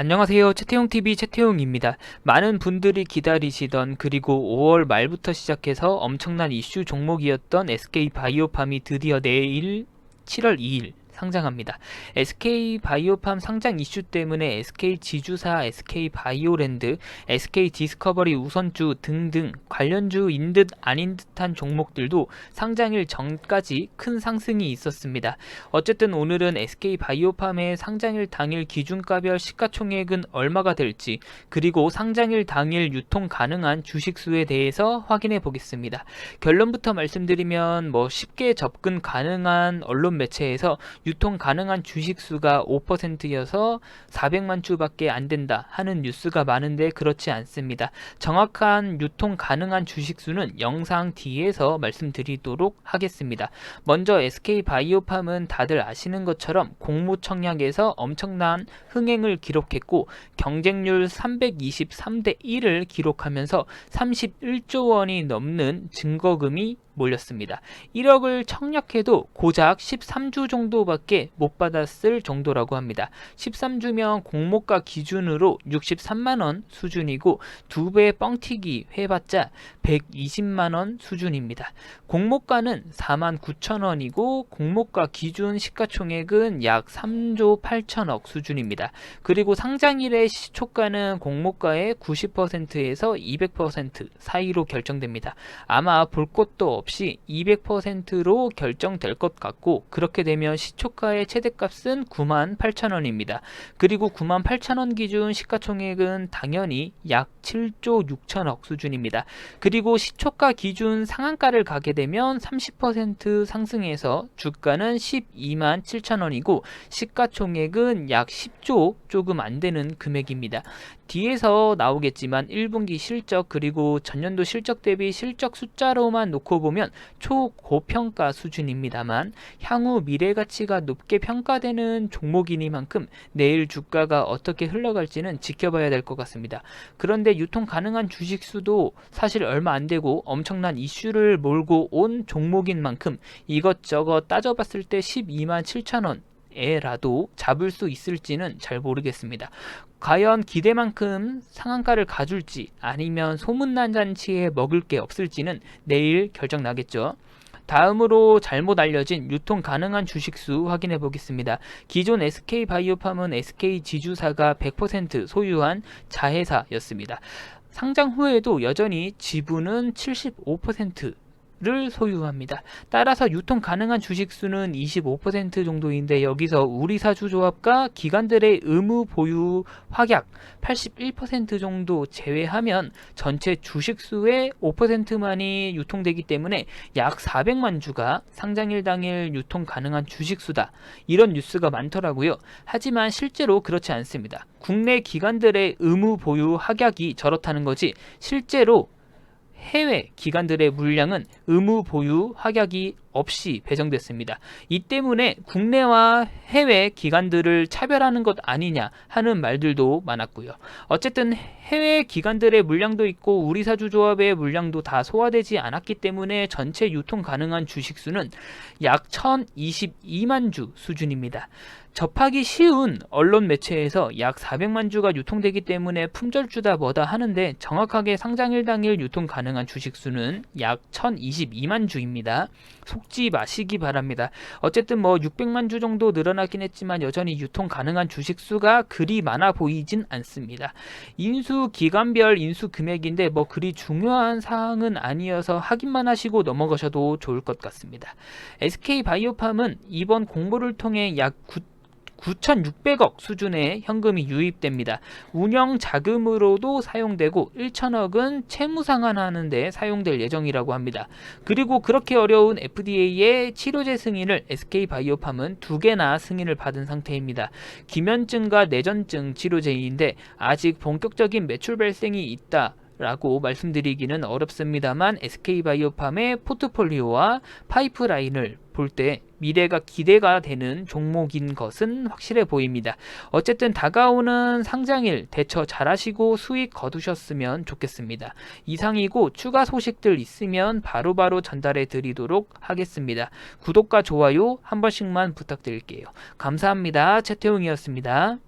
안녕하세요. 최태용TV 최태용입니다. 많은 분들이 기다리시던 그리고 5월 말부터 시작해서 엄청난 이슈 종목이었던 SK 바이오팜이 드디어 내일 7월 2일 상장합니다. SK 바이오팜 상장 이슈 때문에 SK 지주사, SK 바이오랜드, SK 디스커버리 우선주 등등 관련주인 듯 아닌 듯한 종목들도 상장일 전까지 큰 상승이 있었습니다. 어쨌든 오늘은 SK 바이오팜의 상장일 당일 기준가별 시가총액은 얼마가 될지 그리고 상장일 당일 유통 가능한 주식수에 대해서 확인해 보겠습니다. 결론부터 말씀드리면 뭐 쉽게 접근 가능한 언론 매체에서 유통 가능한 주식 수가 5%여서 400만 주밖에 안 된다 하는 뉴스가 많은데 그렇지 않습니다. 정확한 유통 가능한 주식 수는 영상 뒤에서 말씀드리도록 하겠습니다. 먼저 SK 바이오팜은 다들 아시는 것처럼 공모청약에서 엄청난 흥행을 기록했고 경쟁률 323대 1을 기록하면서 31조 원이 넘는 증거금이 몰렸습니다. 1억을 청약해도 고작 13주 정도밖에 못 받았을 정도라고 합니다. 13주면 공모가 기준으로 63만원 수준이고 두 배 뻥튀기 해봤자 120만원 수준입니다. 공모가는 4만 9천원이고 공모가 기준 시가총액은 약 3조 8천억 수준입니다. 그리고 상장일의 시초가는 공모가의 90%에서 200% 사이로 결정됩니다. 아마 볼 것도 없이 200%로 결정될 것 같고 그렇게 되면 시초가의 최대값은 9만 8천원입니다. 그리고 9만 8천원 기준 시가총액은 당연히 약 7조 6천억 수준입니다. 그리고 시초가 기준 상한가를 가게 되면 30% 상승해서 주가는 12만 7천원이고 시가총액은 약 10조 조금 안 되는 금액입니다. 뒤에서 나오겠지만 1분기 실적 그리고 전년도 실적 대비 실적 숫자로만 놓고 보면 초고평가 수준입니다만 향후 미래 가치가 높게 평가되는 종목이니만큼 내일 주가가 어떻게 흘러갈지는 지켜봐야 될 것 같습니다. 그런데 유통 가능한 주식 수도 사실 얼마 안 되고 엄청난 이슈를 몰고 온 종목인 만큼 이것저것 따져봤을 때 12만 7천 원 에라도 잡을 수 있을지는 잘 모르겠습니다. 과연 기대만큼 상한가를 가줄지 아니면 소문난 잔치에 먹을 게 없을지는 내일 결정 나겠죠. 다음으로 잘못 알려진 유통 가능한 주식수 확인해 보겠습니다. 기존 SK 바이오팜은 SK 지주사가 100% 소유한 자회사였습니다. 상장 후에도 여전히 지분은 75% 를 소유합니다. 따라서 유통 가능한 주식 수는 25% 정도인데 여기서 우리 사주조합과 기관들의 의무 보유 확약 81% 정도 제외하면 전체 주식 수의 5%만이 유통되기 때문에 약 400만 주가 상장일 당일 유통 가능한 주식 수다. 이런 뉴스가 많더라고요. 하지만 실제로 그렇지 않습니다. 국내 기관들의 의무 보유 확약이 저렇다는 거지 실제로 해외 기관들의 물량은 의무 보유 확약이 없이 배정됐습니다. 이 때문에 국내와 해외 기관들을 차별하는 것 아니냐 하는 말들도 많았고요. 어쨌든 해외 기관들의 물량도 있고 우리 사주조합의 물량도 다 소화되지 않았기 때문에 전체 유통 가능한 주식수는 약 1022만 주 수준입니다. 접하기 쉬운 언론 매체에서 약 400만 주가 유통되기 때문에 품절주다 뭐다 하는데 정확하게 상장일 당일 유통 가능한 주식수는 약 1022만 주입니다. 속지 마시기 바랍니다. 어쨌든 뭐 600만 주 정도 늘어나긴 했지만 여전히 유통 가능한 주식 수가 그리 많아 보이진 않습니다. 인수 기간별 인수 금액인데 뭐 그리 중요한 사항은 아니어서 확인만 하시고 넘어가셔도 좋을 것 같습니다. SK 바이오팜은 이번 공모를 통해 약 9, 9,600억 수준의 현금이 유입됩니다. 운영 자금으로도 사용되고 1천억은 채무 상환하는 데 사용될 예정이라고 합니다. 그리고 그렇게 어려운 FDA의 치료제 승인을 SK바이오팜은 두 개나 승인을 받은 상태입니다. 기면증과 내전증 치료제인데 아직 본격적인 매출 발생이 있다. 라고 말씀드리기는 어렵습니다만 SK바이오팜의 포트폴리오와 파이프라인을 볼 때 미래가 기대가 되는 종목인 것은 확실해 보입니다. 어쨌든 다가오는 상장일 대처 잘하시고 수익 거두셨으면 좋겠습니다. 이상이고 추가 소식들 있으면 바로바로 바로 전달해 드리도록 하겠습니다. 구독과 좋아요 한 번씩만 부탁드릴게요. 감사합니다. 최태웅이었습니다.